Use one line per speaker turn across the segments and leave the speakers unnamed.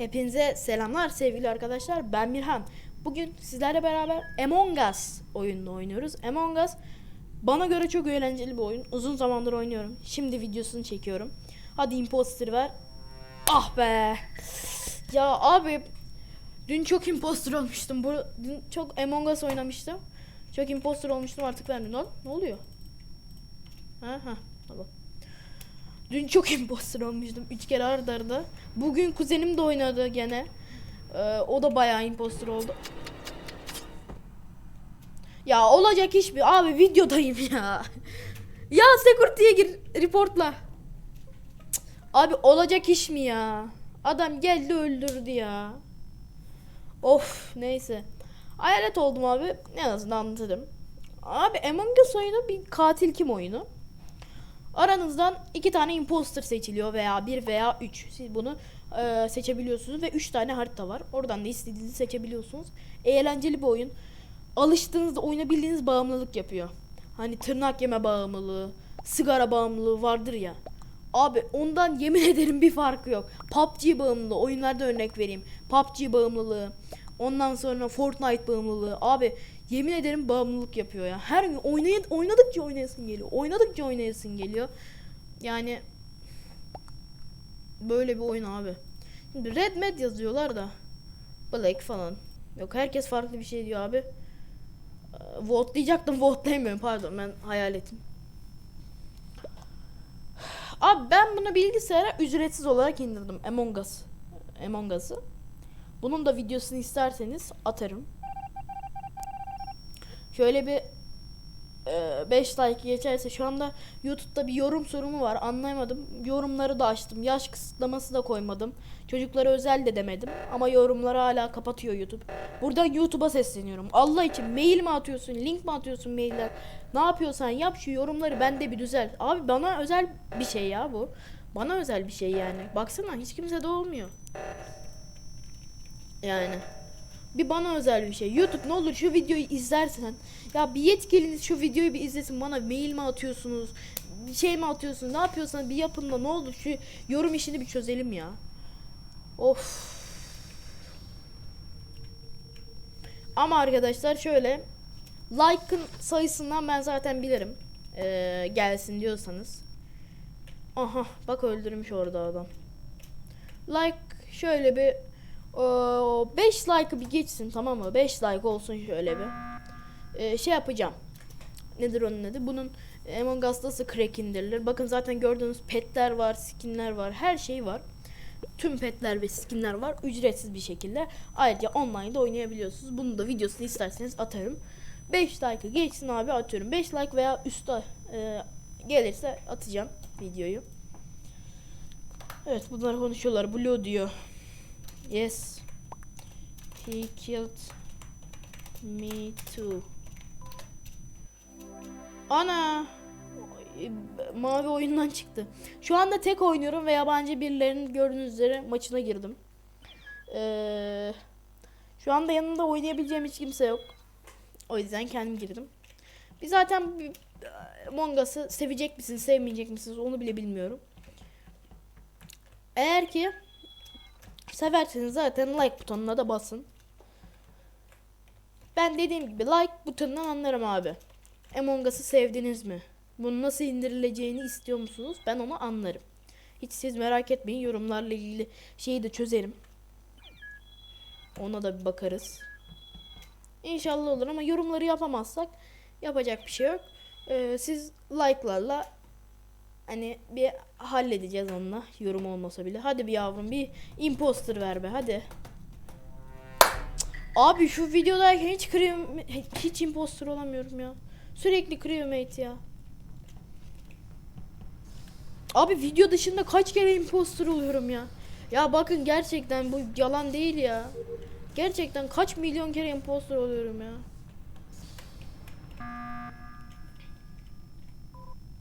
Hepinize selamlar sevgili arkadaşlar. Ben Mirhan. Bugün sizlerle beraber Among Us oyununu oynuyoruz. Among Us bana göre çok eğlenceli bir oyun. Uzun zamandır oynuyorum. Şimdi videosunu çekiyorum. Hadi imposter ver. Ah be. Ya abi dün çok imposter olmuştum. Bu dün çok Among Us oynamıştım. Çok imposter olmuştum artık vermiyorum. Ne oluyor? Ha ha tamam. Dün çok imposter olmuştum. Üç kere arda arda. Bugün kuzenim de oynadı gene. Ee, o da bayağı imposter oldu. Ya olacak iş mi? Abi videodayım ya. ya security'ye gir. Reportla. Abi olacak iş mi ya? Adam geldi öldürdü ya. Of neyse. Hayalet oldum abi. En azından anlatırım. Abi Among Us oyunu bir katil kim oyunu? Aranızdan iki tane imposter seçiliyor veya bir veya üç. Siz bunu e, seçebiliyorsunuz ve üç tane harita var. Oradan da istediğinizi seçebiliyorsunuz. Eğlenceli bir oyun. Alıştığınızda oyuna bildiğiniz bağımlılık yapıyor. Hani tırnak yeme bağımlılığı, sigara bağımlılığı vardır ya. Abi ondan yemin ederim bir farkı yok. PUBG bağımlılığı, oyunlarda örnek vereyim. PUBG bağımlılığı, ondan sonra Fortnite bağımlılığı. Abi yemin ederim bağımlılık yapıyor ya. Her gün oynayın, oynadıkça oynayasın geliyor. Oynadıkça oynayasın geliyor. Yani böyle bir oyun abi. Şimdi Red Med yazıyorlar da Black falan. Yok herkes farklı bir şey diyor abi. Ee, Vote diyecektim votelayamıyorum pardon ben hayal ettim. Abi ben bunu bilgisayara ücretsiz olarak indirdim Among Us. Among Us'ı. Bunun da videosunu isterseniz atarım. Şöyle bir 5 like geçerse şu anda YouTube'da bir yorum sorumu var anlayamadım. Yorumları da açtım. Yaş kısıtlaması da koymadım. Çocuklara özel de demedim. Ama yorumları hala kapatıyor YouTube. Buradan YouTube'a sesleniyorum. Allah için mail mi atıyorsun, link mi atıyorsun mailler? Ne yapıyorsan yap şu yorumları bende bir düzel. Abi bana özel bir şey ya bu. Bana özel bir şey yani. Baksana hiç kimse de olmuyor. Yani. Bir bana özel bir şey. YouTube ne olur şu videoyu izlersen. Ya bir yetkiliniz şu videoyu bir izlesin. Bana mail mi atıyorsunuz? Bir şey mi atıyorsunuz? Ne yapıyorsanız bir yapın da ne olur şu yorum işini bir çözelim ya. Of. Ama arkadaşlar şöyle. Like'ın sayısından ben zaten bilirim. Ee, gelsin diyorsanız. Aha bak öldürmüş orada adam. Like şöyle bir 5 like'ı bir geçsin tamam mı? 5 like olsun şöyle bir. Ee, şey yapacağım. Nedir onun adı? Bunun Among Us nasıl crack indirilir? Bakın zaten gördüğünüz petler var, skinler var, her şey var. Tüm petler ve skinler var ücretsiz bir şekilde. Ayrıca online'da oynayabiliyorsunuz. Bunu da videosunu isterseniz atarım. 5 like'ı geçsin abi atıyorum. 5 like veya üstte e, gelirse atacağım videoyu. Evet bunlar konuşuyorlar. Blue diyor. Yes. He killed me too. Ana. Mavi oyundan çıktı. Şu anda tek oynuyorum ve yabancı birilerinin gördüğünüz üzere maçına girdim. Ee, şu anda yanında oynayabileceğim hiç kimse yok. O yüzden kendim girdim. Biz zaten Among Us'ı sevecek misiniz, sevmeyecek misiniz onu bile bilmiyorum. Eğer ki severseniz zaten like butonuna da basın. Ben dediğim gibi like butonundan anlarım abi. Among Us'ı sevdiniz mi? Bunu nasıl indirileceğini istiyor musunuz? Ben onu anlarım. Hiç siz merak etmeyin yorumlarla ilgili şeyi de çözerim. Ona da bir bakarız. İnşallah olur ama yorumları yapamazsak yapacak bir şey yok. Ee, siz like'larla hani bir halledeceğiz onunla yorum olmasa bile. Hadi bir yavrum bir imposter ver be hadi. Abi şu videodayken hiç crewmate, hiç imposter olamıyorum ya. Sürekli crewmate ya. Abi video dışında kaç kere imposter oluyorum ya. Ya bakın gerçekten bu yalan değil ya. Gerçekten kaç milyon kere imposter oluyorum ya.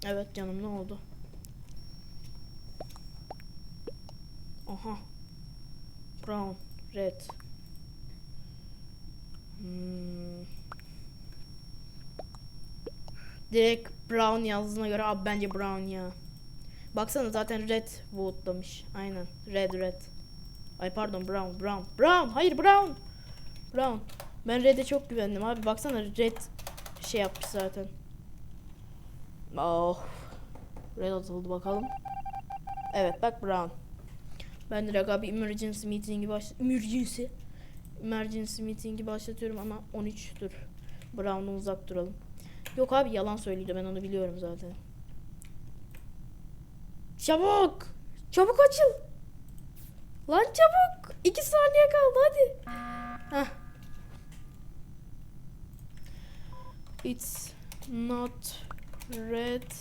Evet canım ne oldu? Aha. Brown, red. Hmm. Direkt brown yazdığına göre abi bence brown ya. Baksana zaten red vote'lamış. Aynen. Red red. Ay pardon Brown Brown Brown hayır Brown Brown ben Red'e çok güvendim abi baksana Red şey yapmış zaten Oh Red atıldı bakalım Evet bak Brown Ben direkt abi emergency meeting'i baş emergency emergency meeting'i başlatıyorum ama 13 dur Brown'dan uzak duralım Yok abi yalan söylüyordu ben onu biliyorum zaten Çabuk Çabuk açıl Lan çabuk. İki saniye kaldı hadi. Heh. It's not red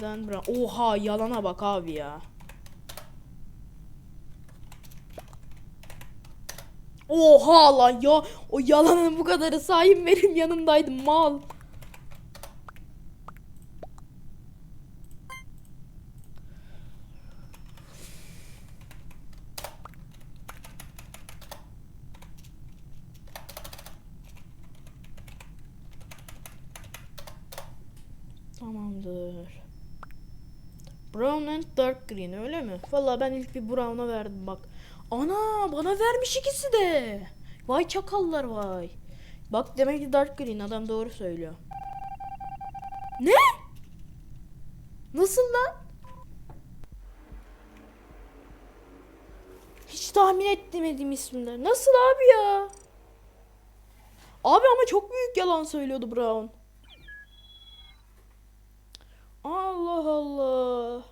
than brown. Oha yalana bak abi ya. Oha lan ya. O yalanın bu kadarı sahip benim yanımdaydı mal. Tamamdır. Brown and dark green öyle mi? Vallahi ben ilk bir brown'a verdim bak. Ana bana vermiş ikisi de. Vay çakallar vay. Bak demek ki dark green adam doğru söylüyor. Ne? Nasıl lan? Hiç tahmin etmedim isimler. Nasıl abi ya? Abi ama çok büyük yalan söylüyordu Brown. Allah Allah.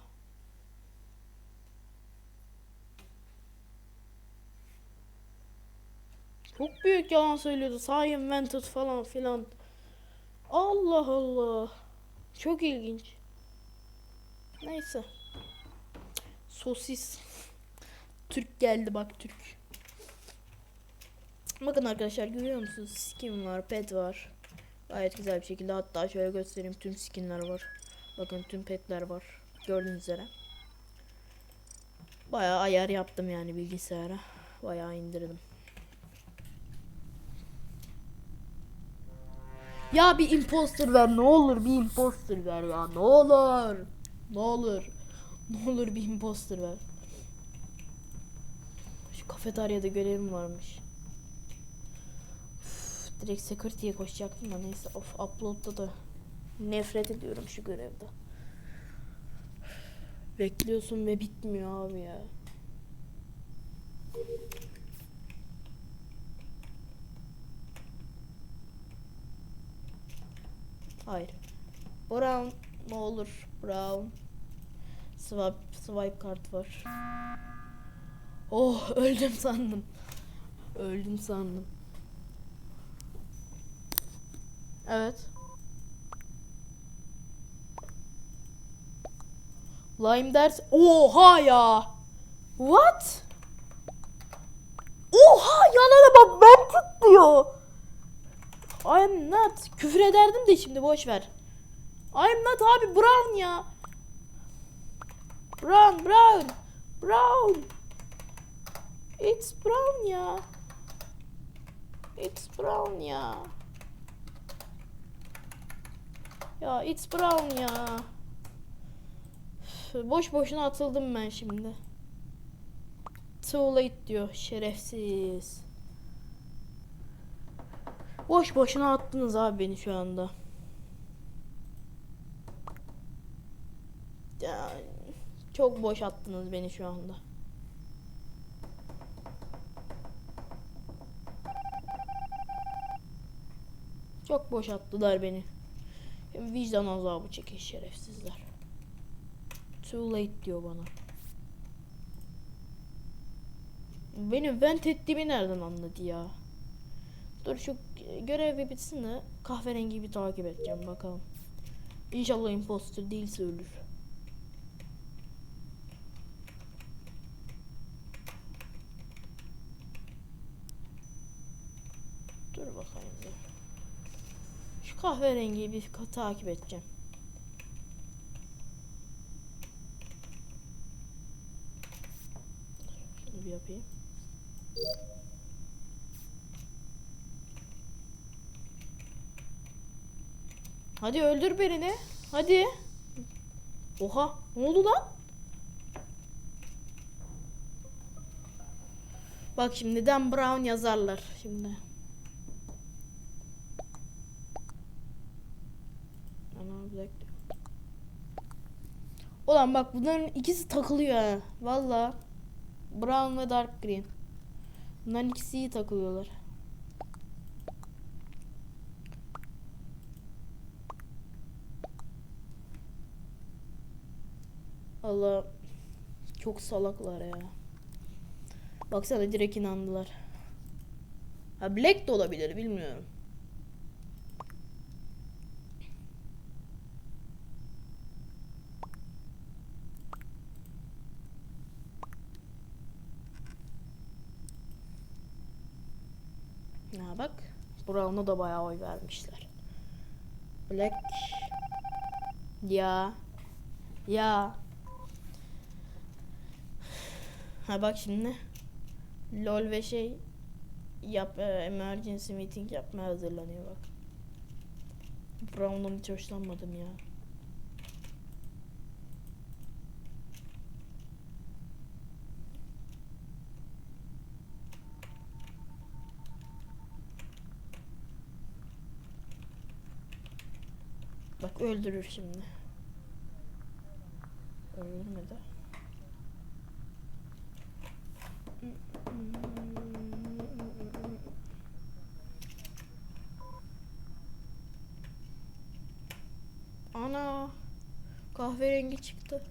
Çok büyük yalan söylüyordu. Sahi invented falan filan. Allah Allah. Çok ilginç. Neyse. Sosis. Türk geldi bak Türk. Bakın arkadaşlar görüyor musunuz? Skin var, pet var. Gayet güzel bir şekilde hatta şöyle göstereyim tüm skinler var. Bakın tüm petler var. Gördüğünüz üzere. Bayağı ayar yaptım yani bilgisayara. Bayağı indirdim. Ya bir imposter ver ne olur bir imposter ver ya ne olur. Ne olur. Ne olur bir imposter ver. Şu kafeteryada görevim varmış. Üf, direkt security'ye koşacaktım da neyse of upload'da da nefret ediyorum şu görevde. Bekliyorsun ve bitmiyor abi ya. Hayır. Brown ne olur Brown. Swipe, swipe kart var. Oh öldüm sandım. Öldüm sandım. Evet. Lime ders. Oha ya. What? Oha yanına bak ben tutuyor. I'm not. Küfür ederdim de şimdi boş ver. I'm not abi Brown ya. Brown, Brown, Brown. It's Brown ya. It's Brown ya. Ya it's Brown ya. Boş boşuna atıldım ben şimdi. Too late diyor şerefsiz. Boş boşuna attınız abi beni şu anda. Ya, çok boş attınız beni şu anda. Çok boş attılar beni. Vicdan azabı çekin şerefsizler. Too late diyor bana. Beni vent ettiğimi nereden anladı ya? Dur şu görev bitsin de kahverengi bir takip edeceğim bakalım. İnşallah imposter değilse ölür. Dur bakayım dur. Şu kahverengiyi bir takip edeceğim. Şunu bir yapayım. Hadi öldür birini. Hadi. Oha. Ne oldu lan? Bak şimdi Dan Brown yazarlar şimdi. Ana black. Ulan bak bunların ikisi takılıyor ha. Valla. Brown ve Dark Green. Bunların ikisi iyi takılıyorlar. Allah çok salaklar ya. Baksana direkt inandılar. Ha Black de olabilir bilmiyorum. Ha bak. Brown'a da bayağı oy vermişler. Black. Ya. Ya. Ha bak şimdi. LOL ve şey yap e, emergency meeting yapmaya hazırlanıyor bak. Brown'dan hiç hoşlanmadım ya. Bak öldürür şimdi. Öldürmedi. Ana kahverengi çıktı.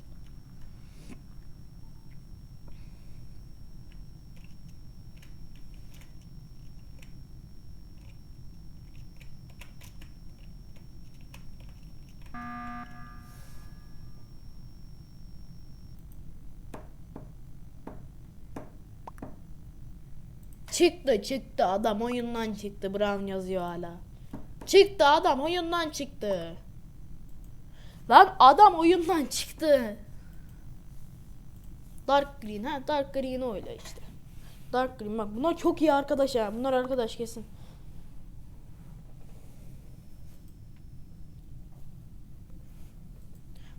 Çıktı çıktı adam oyundan çıktı Brown yazıyor hala. Çıktı adam oyundan çıktı. Lan adam oyundan çıktı. Dark Green ha Dark Green öyle işte. Dark Green bak bunlar çok iyi arkadaş ya. Bunlar arkadaş kesin.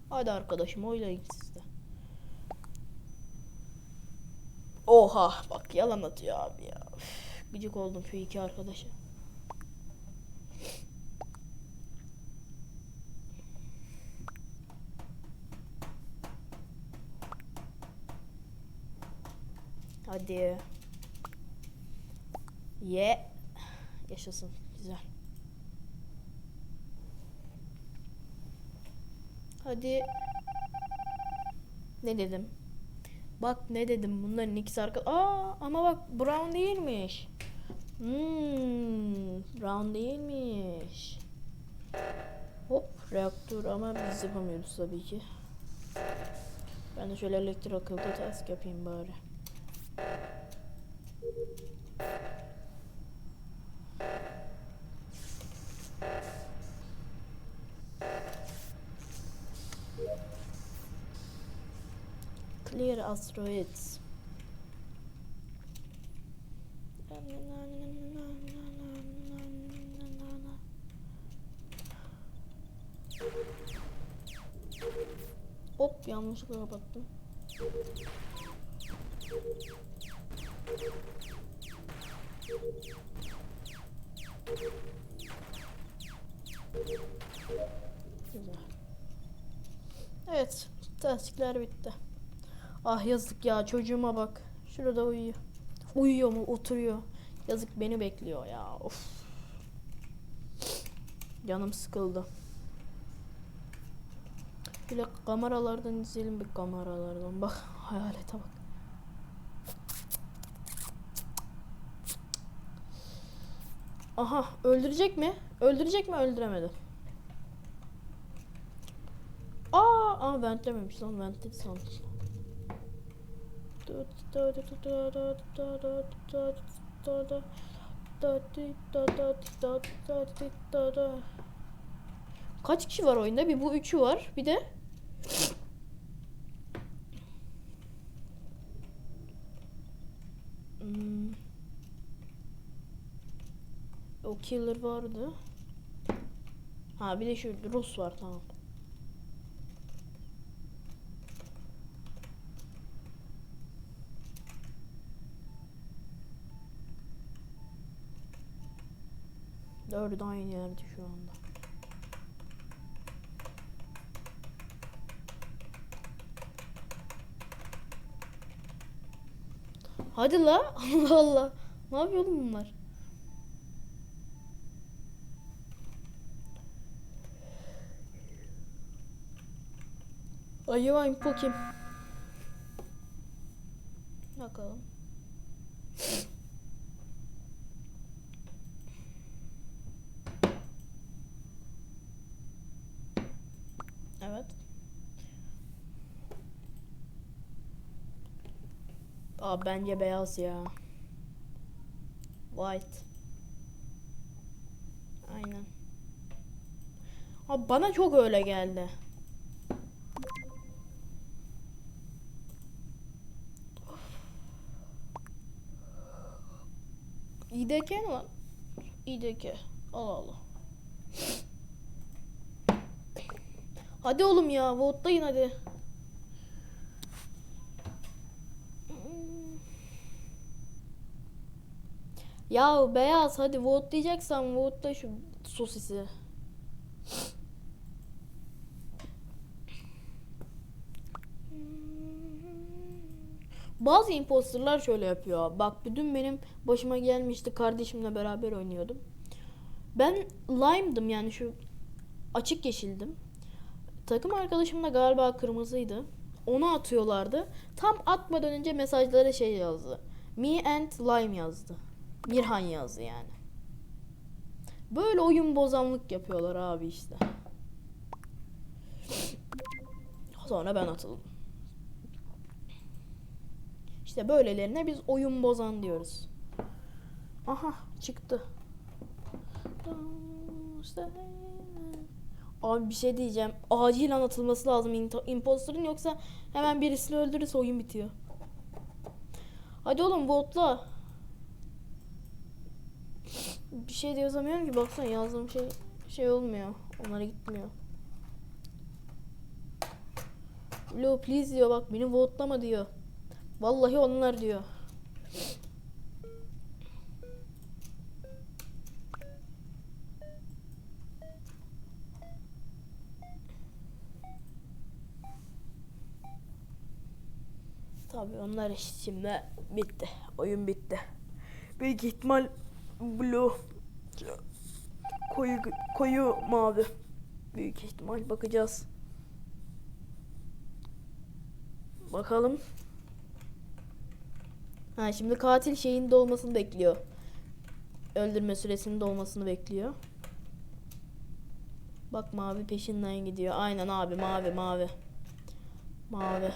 Hadi arkadaşım oylayın siz de. Oha bak yalan atıyor abi ya. Gıcık oldum şu iki arkadaşa. Hadi. Ye. Yaşasın. Güzel. Hadi. Ne dedim? Bak ne dedim bunların ikisi arka... Aa ama bak brown değilmiş. Hmm, brown değilmiş. Hop reaktör ama biz yapamıyoruz tabii ki. Ben de şöyle elektrik akılda task yapayım bari. Clear asteroids. Hop yanlışlıkla kapattım. Güzel. Evet, tasdikler bitti. Ah yazık ya çocuğuma bak. Şurada uyuyor. Uyuyor mu? Oturuyor. Yazık beni bekliyor ya. Of. Canım sıkıldı. Şöyle kameralardan izleyelim bir kameralardan. Bak hayalete bak. Aha öldürecek mi? Öldürecek mi? Öldüremedi. Aa, aa ventlememiş lan ventledi sandım. Kaç kişi var oyunda? Bir bu üçü var. Bir de Hmm. O killer vardı. Ha bir de şu Rus var tamam. Dördü aynı yerde şu anda. Hadi la. Allah Allah. Ne yapıyor oğlum bunlar? Acaba info kim? Bakalım. Evet. Aa bence beyaz ya. White. Aynen. Abi bana çok öyle geldi. İDK mi lan? İDK. Allah Allah. Hadi oğlum ya votelayın hadi. Ya beyaz hadi votelayacaksan votela şu sosisi. Bazı imposterlar şöyle yapıyor. Bak bütün benim başıma gelmişti. Kardeşimle beraber oynuyordum. Ben lime'dım yani şu açık yeşildim. Takım arkadaşım da galiba kırmızıydı. Onu atıyorlardı. Tam atmadan önce mesajlara şey yazdı. Me and Lime yazdı. Mirhan yazdı yani. Böyle oyun bozanlık yapıyorlar abi işte. Sonra ben atıldım. İşte böylelerine biz oyun bozan diyoruz. Aha çıktı. Abi bir şey diyeceğim. Acil anlatılması lazım imposter'ın yoksa hemen birisini öldürürse oyun bitiyor. Hadi oğlum botla. Bir şey de yazamıyorum ki baksana yazdığım şey şey olmuyor. Onlara gitmiyor. Lo please diyor bak beni votlama diyor. Vallahi onlar diyor. Tabii onlar şimdi bitti. Oyun bitti. Büyük ihtimal blue koyu koyu mavi. Büyük ihtimal bakacağız. Bakalım. Ha şimdi katil şeyin dolmasını bekliyor. Öldürme süresinin dolmasını bekliyor. Bak mavi peşinden gidiyor. Aynen abi mavi mavi. Mavi.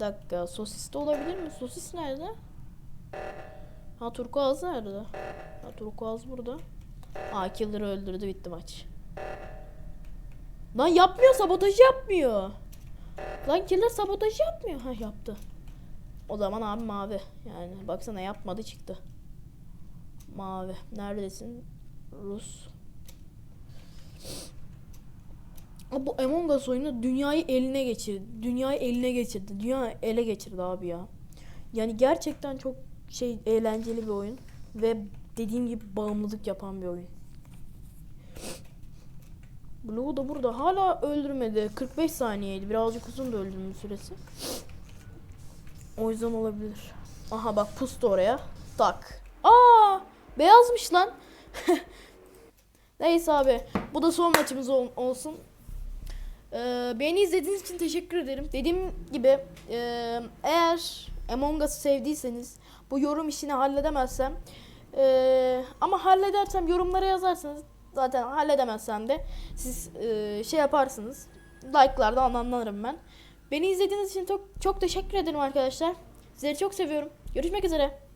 Bir dakika sosis de olabilir mi? Sosis nerede? Ha turkuaz nerede? Ha turkuaz burada. Ha killer'ı öldürdü bitti maç. Lan yapmıyor sabotajı yapmıyor. Lan killer sabotajı yapmıyor. Ha yaptı. O zaman abi mavi. Yani baksana yapmadı çıktı. Mavi. Neredesin? Rus. Abi bu Among Us oyunu dünyayı eline geçirdi. Dünyayı eline geçirdi. Dünya ele geçirdi abi ya. Yani gerçekten çok şey eğlenceli bir oyun ve dediğim gibi bağımlılık yapan bir oyun. Blue da burada. Hala öldürmedi. 45 saniyeydi. Birazcık uzun da öldürme süresi. O yüzden olabilir. Aha bak pustu oraya. Tak. Aa, beyazmış lan. Neyse abi. Bu da son maçımız ol- olsun. Ee, beni izlediğiniz için teşekkür ederim. Dediğim gibi e, eğer Among Us'ı sevdiyseniz bu yorum işini halledemezsem e, ama halledersem yorumlara yazarsanız zaten halledemezsem de siz e, şey yaparsınız. Like'lardan anlarım ben. Beni izlediğiniz için çok çok teşekkür ederim arkadaşlar. Sizleri çok seviyorum. Görüşmek üzere.